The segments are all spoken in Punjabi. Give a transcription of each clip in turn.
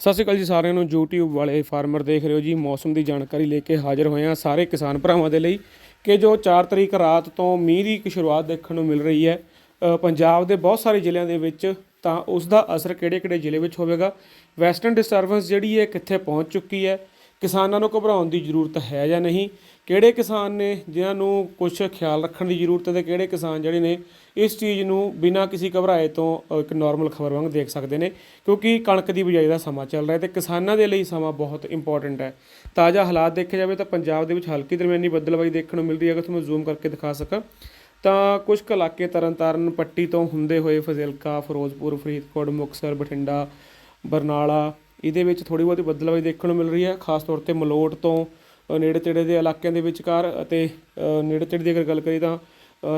ਸਤਿ ਸ਼੍ਰੀ ਅਕਾਲ ਜੀ ਸਾਰਿਆਂ ਨੂੰ। YouTube ਵਾਲੇ ਫਾਰਮਰ ਦੇਖ ਰਹੇ ਹੋ ਜੀ। ਮੌਸਮ ਦੀ ਜਾਣਕਾਰੀ ਲੈ ਕੇ ਹਾਜ਼ਰ ਹੋਏ ਹਾਂ ਸਾਰੇ ਕਿਸਾਨ ਭਰਾਵਾਂ ਦੇ ਲਈ ਕਿ ਜੋ 4 ਤਰੀਕ ਰਾਤ ਤੋਂ ਮੀਂਹ ਦੀ ਇੱਕ ਸ਼ੁਰੂਆਤ ਦੇਖਣ ਨੂੰ ਮਿਲ ਰਹੀ ਹੈ। ਪੰਜਾਬ ਦੇ ਬਹੁਤ ਸਾਰੇ ਜ਼ਿਲ੍ਹਿਆਂ ਦੇ ਵਿੱਚ ਤਾਂ ਉਸ ਦਾ ਅਸਰ ਕਿਹੜੇ-ਕਿਹੜੇ ਜ਼ਿਲ੍ਹੇ ਵਿੱਚ ਹੋਵੇਗਾ? ਵੈਸਟਰਨ ਡਿਸਟਰਬੈਂਸ ਜਿਹੜੀ ਹੈ ਕਿੱਥੇ ਪਹੁੰਚ ਚੁੱਕੀ ਹੈ? ਕਿਸਾਨਾਂ ਨੂੰ ਘਬਰਾਉਣ ਦੀ ਜ਼ਰੂਰਤ ਹੈ ਜਾਂ ਨਹੀਂ? ਕਿਹੜੇ ਕਿਸਾਨ ਨੇ ਜਿਨ੍ਹਾਂ ਨੂੰ ਕੁਝ ਖਿਆਲ ਰੱਖਣ ਦੀ ਜ਼ਰੂਰਤ ਹੈ ਤੇ ਕਿਹੜੇ ਕਿਸਾਨ ਜਿਹੜੇ ਨੇ ਇਸ ਚੀਜ਼ ਨੂੰ ਬਿਨਾਂ ਕਿਸੇ ਘਬਰਾਏ ਤੋਂ ਇੱਕ ਨਾਰਮਲ ਖਬਰ ਵਾਂਗ ਦੇਖ ਸਕਦੇ ਨੇ? ਕਿਉਂਕਿ ਕਣਕ ਦੀ ਬਿਜਾਈ ਦਾ ਸਮਾਂ ਚੱਲ ਰਿਹਾ ਤੇ ਕਿਸਾਨਾਂ ਦੇ ਲਈ ਸਮਾਂ ਬਹੁਤ ਇੰਪੋਰਟੈਂਟ ਹੈ। ਤਾਜ਼ਾ ਹਾਲਾਤ ਦੇਖੇ ਜਾਵੇ ਤਾਂ ਪੰਜਾਬ ਦੇ ਵਿੱਚ ਹਲਕੀ ਦਰਮਿਆਨੀ ਬੱਦਲਬਾਈ ਦੇਖਣ ਨੂੰ ਮਿਲਦੀ ਹੈ। ਅਗਰ ਤੁਹਾਨੂੰ ਜ਼ੂਮ ਕਰਕੇ ਦਿਖਾ ਸਕਾਂ, ਤਾਂ ਕੁਝ ਕੁ ਇਲਾਕੇ ਤਰਨਤਾਰਨ ਪੱਟੀ ਤੋਂ ਹੁੰਦੇ ਹੋਏ ਫਜ਼ਿਲਕਾ, ਫਿਰੋਜ਼ਪੁਰ, ਫਰੀਦਕੋਟ, ਮੁਕਤਸਰ, ਬਠਿੰਡਾ, ਬਰਨਾਲਾ ਇਹਦੇ ਵਿੱਚ ਥੋੜੀ ਬਹੁਤੀ ਬੱਦਲਬਾਈ ਦੇਖਣ ਨੂੰ ਮਿਲ ਰਹੀ ਹੈ, ਖਾਸ ਤੌਰ ਤੇ ਮਲੋਟ ਤੋਂ ਨੇੜੇ ਤੇੜੇ ਦੇ ਇਲਾਕਿਆਂ ਦੇ ਵਿਚਕਾਰ ਅਤੇ ਨੇੜੇ ਤੇੜੇ ਦੀ ਅਗਰ ਗੱਲ ਕਰੀਏ ਤਾਂ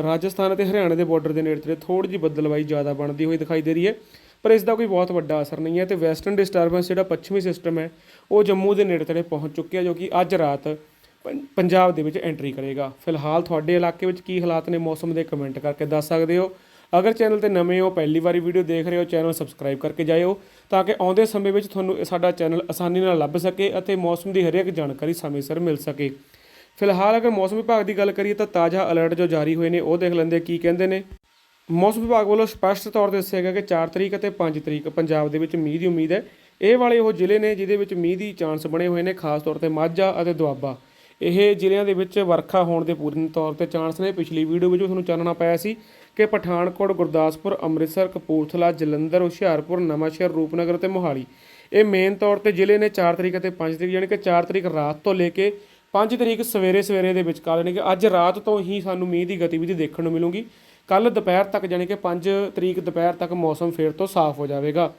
ਰਾਜਸਥਾਨ ਅਤੇ ਹਰਿਆਣਾ ਦੇ ਬਾਰਡਰ ਦੇ ਨੇੜੇ ਤੇੜੇ ਥੋੜੀ ਜਿਹੀ ਬੱਦਲਬਾਈ ਜ਼ਿਆਦਾ ਬਣਦੀ ਹੋਈ ਦਿਖਾਈ ਦੇ ਰਹੀ ਹੈ। ਪਰ ਇਸ ਦਾ ਕੋਈ ਬਹੁਤ ਵੱਡਾ ਅਸਰ ਨਹੀਂ ਹੈ ਤੇ ਵੈਸਟਰਨ ਡਿਸਟਰਬੈਂਸ ਜਿਹੜਾ ਪੱਛਮੀ ਸਿਸਟਮ ਹੈ, ਉਹ ਜੰਮੂ ਦੇ ਨੇੜੇ ਤੇੜੇ ਪਹੁੰਚ ਚੁੱਕਿਆ ਜੋ ਕਿ ਅੱਜ ਰਾਤ ਪੰ- ਪੰਜਾਬ ਦੇ ਵਿੱਚ ਐਂਟਰੀ ਕਰੇਗਾ। ਫਿਲਹਾਲ ਤੁਹਾਡੇ ਇਲਾਕੇ ਵਿੱਚ ਕੀ ਹਾਲਾਤ ਨੇ, ਮੌਸਮ ਦੇ ਕਮੈਂਟ ਕਰਕੇ ਦੱਸ ਸਕਦੇ ਹੋ। ਅਗਰ ਚੈਨਲ ਤੇ ਨਵੇਂ ਹੋ, ਪਹਿਲੀ ਵਾਰੀ ਵੀਡੀਓ ਦੇਖ ਰਹੇ ਹੋ, ਚੈਨਲ ਸਬਸਕ੍ਰਾਈਬ ਕਰਕੇ ਜਾਇਓ ਤਾਂ ਕਿ ਆਉਂਦੇ ਸਮੇਂ ਵਿੱਚ ਤੁਹਾਨੂੰ ਸਾਡਾ ਚੈਨਲ ਆਸਾਨੀ ਨਾਲ ਲੱਭ ਸਕੇ ਅਤੇ ਮੌਸਮ ਦੀ ਹਰੇਕ ਜਾਣਕਾਰੀ ਸਮੇਂ ਸਿਰ ਮਿਲ ਸਕੇ। ਫਿਲਹਾਲ ਅਗਰ ਮੌਸਮ ਵਿਭਾਗ ਦੀ ਗੱਲ ਕਰੀਏ ਤਾਂ ਤਾਜ਼ਾ ਅਲਰਟ ਜੋ ਜਾਰੀ ਹੋਏ ਨੇ, ਉਹ ਦੇਖ ਲੈਂਦੇ ਕੀ ਕਹਿੰਦੇ ਨੇ। ਮੌਸਮ ਵਿਭਾਗ ਵੱਲੋਂ ਸਪਸ਼ਟ ਤੌਰ ਤੇ ਦੱਸਿਆ ਗਿਆ ਕਿ 4 ਤਰੀਕ ਅਤੇ 5 ਤਰੀਕ ਪੰਜਾਬ ਦੇ ਵਿੱਚ ਮੀਂਹ ਦੀ ਉਮੀਦ ਹੈ। ਇਹ ਵਾਲੇ ਉਹ ਜ਼ਿਲ੍ਹੇ ਨੇ ਜਿਹਦੇ ਵਿੱਚ ਮੀਂਹ ਦੀ ਚਾਂਸ ਬਣੇ ਹੋਏ ਨੇ, ਖਾਸ ਤੌਰ ਤੇ ਮਾਝਾ ਅਤੇ ਦੁਆਬਾ। ਇਹ ਜ਼ਿਲ੍ਹਿਆਂ ਦੇ ਵਿੱਚ ਵਰਖਾ ਹੋਣ ਦੇ ਪੂਰਨ ਤੌਰ ਤੇ ਚਾਂਸ ਨੇ। ਪਿਛਲੀ ਵੀਡੀਓ ਵਿੱਚ ਵੀ ਤੁਹਾਨੂੰ ਚਾਨਣਾ ਪਾਇਆ ਸੀ ਕਿ ਪਠਾਨਕੋਟ, ਗੁਰਦਾਸਪੁਰ, ਅੰਮ੍ਰਿਤਸਰ, ਕਪੂਰਥਲਾ, ਜਲੰਧਰ, ਹੁਸ਼ਿਆਰਪੁਰ, ਨਵਾਂਸ਼ਹਿਰ, ਰੂਪਨਗਰ ਤੇ ਮੋਹਾਲੀ। ਇਹ ਮੇਨ ਤੌਰ ਤੇ ਜ਼ਿਲ੍ਹੇ ਨੇ 4 ਤਰੀਕ ਅਤੇ 5 ਤਰੀਕ, ਯਾਨੀ ਕਿ 4 ਤਰੀਕ ਰਾਤ ਤੋਂ ਲੈ ਕੇ 5 ਤਰੀਕ ਸਵੇਰੇ ਸਵੇਰੇ ਦੇ ਵਿਚਕਾਰ, ਯਾਨੀ ਕਿ ਅੱਜ ਰਾਤ ਤੋਂ ਹੀ ਸਾਨੂੰ ਮੀਂਹ ਦੀ ਗਤੀਵਿਧੀ ਦੇਖਣ ਨੂੰ ਮਿਲੂਗੀ। ਕੱਲ ਦੁਪਹਿਰ ਤੱਕ, ਯਾਨੀ ਕਿ 5 ਤਰੀਕ ਦੁਪਹਿਰ ਤੱਕ ਮੌਸਮ ਫੇਰ ਤੋਂ ਸਾਫ਼ ਹੋ ਜਾਵੇਗਾ।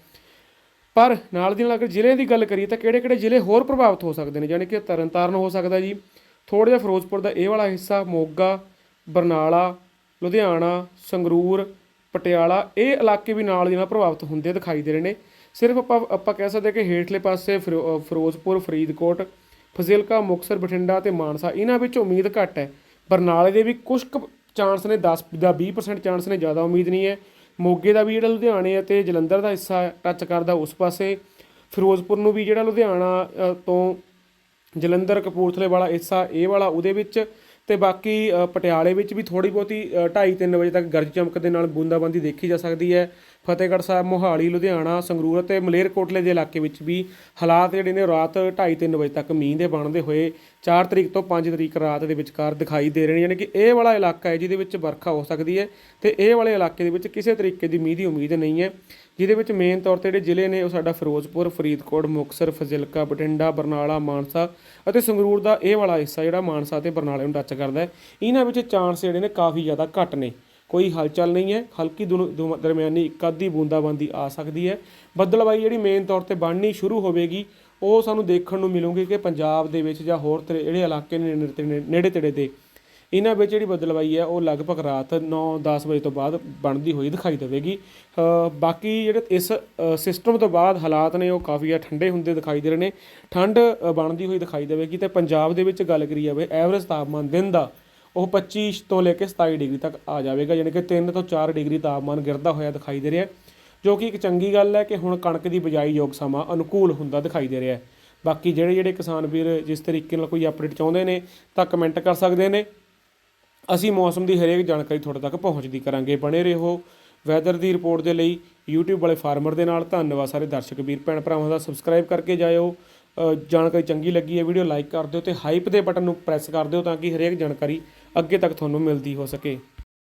ਪਰ ਨਾਲ ਦੀ ਨਾਲ ਅਗਰ ਜ਼ਿਲ੍ਹੇ ਦੀ ਗੱਲ ਕਰੀਏ ਤਾਂ ਕਿਹੜੇ-ਕਿਹੜੇ ਜ਼ਿਲ੍ਹੇ ਹੋਰ ਪ੍ਰਭਾਵਿਤ ਹੋ ਸਕਦੇ ਨੇ? ਯਾਨੀ ਕਿ ਤਰਨਤਾਰਨ ਹੋ ਸਕਦਾ ਜੀ, ਥੋੜ੍ਹਾ ਜਿਹਾ ਫਿਰੋਜ਼ਪੁਰ ਦਾ ਇਹ ਵਾਲਾ ਹਿੱਸਾ, ਮੋਗਾ, ਬਰਨਾਲਾ ਲੁਧਿਆਣਾ, ਸੰਗਰੂਰ, ਪਟਿਆਲਾ, ਇਹ ਇਲਾਕੇ ਵੀ ਨਾਲ ਦੀ ਨਾਲ ਪ੍ਰਭਾਵਿਤ ਹੁੰਦੇ ਦਿਖਾਈ ਦੇ ਰਹੇ ਨੇ। ਸਿਰਫ ਆਪਾਂ ਆਪਾਂ ਕਹਿ ਸਕਦੇ ਹਾਂ ਕਿ ਹੇਠਲੇ ਪਾਸੇ ਫਿਰੋ- ਫਿਰੋਜ਼ਪੁਰ, ਫਰੀਦਕੋਟ, ਫਜ਼ਿਲਕਾ, ਮੁਕਤਸਰ, ਬਠਿੰਡਾ ਤੇ ਮਾਨਸਾ, ਇਹਨਾਂ ਵਿੱਚ ਉਮੀਦ ਘੱਟ ਹੈ। ਬਰਨਾਲੇ ਦੇ ਵੀ ਕੁਝ ਕੁ ਚਾਂਸ ਨੇ 10 ਦਾ 20% ਚਾਂਸ ਨੇ, ਜ਼ਿਆਦਾ ਉਮੀਦ ਨਹੀਂ ਹੈ। ਮੋਗੇ ਦਾ ਵੀ ਜਿਹੜਾ ਲੁਧਿਆਣੇ ਅਤੇ ਜਲੰਧਰ ਦਾ ਹਿੱਸਾ ਟੱਚ ਕਰਦਾ ਉਸ ਪਾਸੇ। ਫਿਰੋਜ਼ਪੁਰ ਨੂੰ ਵੀ ਜਿਹੜਾ ਲੁਧਿਆਣਾ ਤੋਂ ਜਲੰਧਰ, ਕਪੂਰਥਲੇ ਵਾਲਾ ਹਿੱਸਾ, ਇਹ ਵਾਲਾ ਉਹਦੇ ਵਿੱਚ ਤੇ ਬਾਕੀ ਪਟਿਆਲੇ ਵਿੱਚ ਵੀ ਥੋੜ੍ਹੀ ਬਹੁਤੀ ਢਾਈ ਤਿੰਨ ਵਜੇ ਤੱਕ ਗਰਜ ਚਮਕ ਦੇ ਨਾਲ ਬੂੰਦਾਬਾਂਦੀ ਦੇਖੀ ਜਾ ਸਕਦੀ ਹੈ। ਫਤਿਹਗੜ੍ਹ ਸਾਹਿਬ, ਮੋਹਾਲੀ, ਲੁਧਿਆਣਾ, ਸੰਗਰੂਰ ਅਤੇ ਮਲੇਰਕੋਟਲੇ ਦੇ ਇਲਾਕੇ ਵਿੱਚ ਵੀ ਹਾਲਾਤ ਜਿਹੜੇ ਨੇ ਰਾਤ 2:30 3 ਵਜੇ ਤੱਕ ਮੀਂਹ ਦੇ ਬਣਦੇ ਹੋਏ 4 ਤਰੀਕ ਤੋਂ 5 ਤਰੀਕ ਰਾਤ ਦੇ ਵਿਚਕਾਰ ਦਿਖਾਈ ਦੇ ਰਹੇ ਨੇ, ਯਾਨੀ ਕਿ ਇਹ ਵਾਲਾ ਇਲਾਕਾ ਹੈ ਜਿਹਦੇ ਵਿੱਚ ਵਰਖਾ ਹੋ ਸਕਦੀ ਹੈ ਤੇ ਇਹ ਵਾਲੇ ਇਲਾਕੇ ਦੇ ਵਿੱਚ ਕਿਸੇ ਤਰੀਕੇ ਦੀ ਮੀਂਹ ਦੀ ਉਮੀਦ ਨਹੀਂ ਹੈ। ਜਿਹਦੇ ਵਿੱਚ ਮੇਨ ਤੌਰ ਤੇ ਜਿਹੜੇ ਜ਼ਿਲ੍ਹੇ ਨੇ ਉਹ ਸਾਡਾ ਫਿਰੋਜ਼ਪੁਰ, ਫਰੀਦਕੋਟ, ਮੁਕਤਸਰ, ਫਜ਼ਿਲਕਾ, ਬਠਿੰਡਾ, ਬਰਨਾਲਾ, ਮਾਨਸਾ ਅਤੇ ਸੰਗਰੂਰ ਦਾ ਇਹ ਵਾਲਾ ਹਿੱਸਾ ਜਿਹੜਾ ਮਾਨਸਾ ਤੇ ਬਰਨਾਲੇ ਨੂੰ ਟੱਚ ਕਰਦਾ ਹੈ। ਇਹਨਾਂ ਵਿੱਚ ਚਾਂਸ ਜਿਹੜੇ ਨੇ ਕਾਫੀ ਜ਼ਿਆਦਾ ਘੱਟ ਨੇ। ਕੋਈ ਹਲਚਲ ਨਹੀਂ ਹੈ। ਹਲਕੀ ਦੁਨ- ਦੁਮ- ਦਰਮਿਆਨੀ ਇੱਕ ਅੱਧੀ ਬੂੰਦਾਬਾਂਦੀ ਆ ਸਕਦੀ ਹੈ। ਬੱਦਲਬਾਈ ਜਿਹੜੀ ਮੇਨ ਤੌਰ ਤੇ ਬਣਨੀ ਸ਼ੁਰੂ ਹੋਵੇਗੀ, ਉਹ ਸਾਨੂੰ ਦੇਖਣ ਨੂੰ ਮਿਲੂਗੀ ਕਿ ਪੰਜਾਬ ਦੇ ਵਿੱਚ ਜਾਂ ਹੋਰ ਜਿਹੜੇ ਇਲਾਕੇ ਨੇ ਨੇੜੇ ਤੇੜੇ- ਨੇੜੇ ਤੇੜੇ ਦੇ, ਇਹਨਾਂ ਵਿੱਚ ਜਿਹੜੀ ਬਦਲਵਾਈ ਹੈ, ਉਹ ਲਗਭਗ ਰਾਤ 9-10 ਵਜੇ ਤੋਂ ਬਾਅਦ ਬਣਦੀ ਹੋਈ ਦਿਖਾਈ ਦੇਵੇਗੀ। ਬਾਕੀ ਜਿਹੜੇ ਇਸ ਸਿਸਟਮ ਤੋਂ ਬਾਅਦ ਹਾਲਾਤ ਨੇ, ਉਹ ਕਾਫੀ ਆ ਠੰਡੇ ਹੁੰਦੇ ਦਿਖਾਈ ਦੇ ਰਹੇ ਨੇ। ਠੰਡ ਬਣਦੀ ਹੋਈ ਦਿਖਾਈ ਦੇਵੇਗੀ ਤੇ ਪੰਜਾਬ ਦੇ ਵਿੱਚ ਗੱਲ ਕਰੀ ਜਾਵੇ ਐਵਰੇਜ ਤਾਪਮਾਨ ਦਿਨ ਦਾ ਉਹ 25 ਤੋਂ ਲੈ ਕੇ 27 ਡਿਗਰੀ ਤੱਕ ਆ ਜਾਵੇਗਾ ਯਾਨੀ ਕਿ 3 ਤੋਂ 4 ਡਿਗਰੀ ਤਾਪਮਾਨ ਗਿਰਦਾ ਹੋਇਆ ਦਿਖਾਈ ਦੇ ਰਿਹਾ ਜੋ ਕਿ ਇੱਕ ਚੰਗੀ ਗੱਲ ਹੈ ਕਿ ਹੁਣ ਕਣਕ ਦੀ ਬਿਜਾਈ ਯੋਗ ਸਮਾਂ ਅਨੁਕੂਲ ਹੁੰਦਾ ਦਿਖਾਈ ਦੇ ਰਿਹਾ ਹੈ। ਬਾਕੀ ਜਿਹੜੇ ਜਿਹੜੇ ਕਿਸਾਨ ਵੀਰ ਜਿਸ ਤਰੀਕੇ ਨਾਲ ਕੋਈ ਅਪਡੇਟ ਚਾਹੁੰਦੇ ਨੇ ਤਾਂ ਕਮੈਂਟ ਕਰ ਸਕਦੇ ਨੇ। ਅਸੀਂ ਮੌਸਮ ਦੀ ਹਰੇਕ ਜਾਣਕਾਰੀ ਤੁਹਾਡੇ ਤੱਕ ਪਹੁੰਚਦੀ ਕਰਾਂਗੇ। ਬਣੇ ਰਹੋ ਵੈਦਰ ਦੀ ਰਿਪੋਰਟ ਦੇ ਲਈ YouTube ਵਾਲੇ ਫਾਰਮਰ ਦੇ ਨਾਲ। ਧੰਨਵਾਦ ਸਾਰੇ ਦਰਸ਼ਕ ਵੀਰ, ਭੈਣ ਭਰਾਵਾਂ ਦਾ। ਸਬਸਕ੍ਰਾਈਬ ਕਰਕੇ ਜਾਇਓ। ਜਾਣਕਾਰੀ ਚੰਗੀ ਲੱਗੀ ਹੈ ਵੀਡੀਓ ਲਾਈਕ ਕਰ ਦਿਓ ਤੇ ਹਾਈਪ ਦੇ ਬਟਨ ਨੂੰ ਪ੍ਰੈਸ ਕਰ ਦਿਓ ਤਾਂ ਕਿ ਹਰੇਕ ਜਾਣਕਾਰੀ ਅੱਗੇ ਤੱਕ ਤੁਹਾਨੂੰ ਮਿਲਦੀ ਹੋ ਸਕੇ।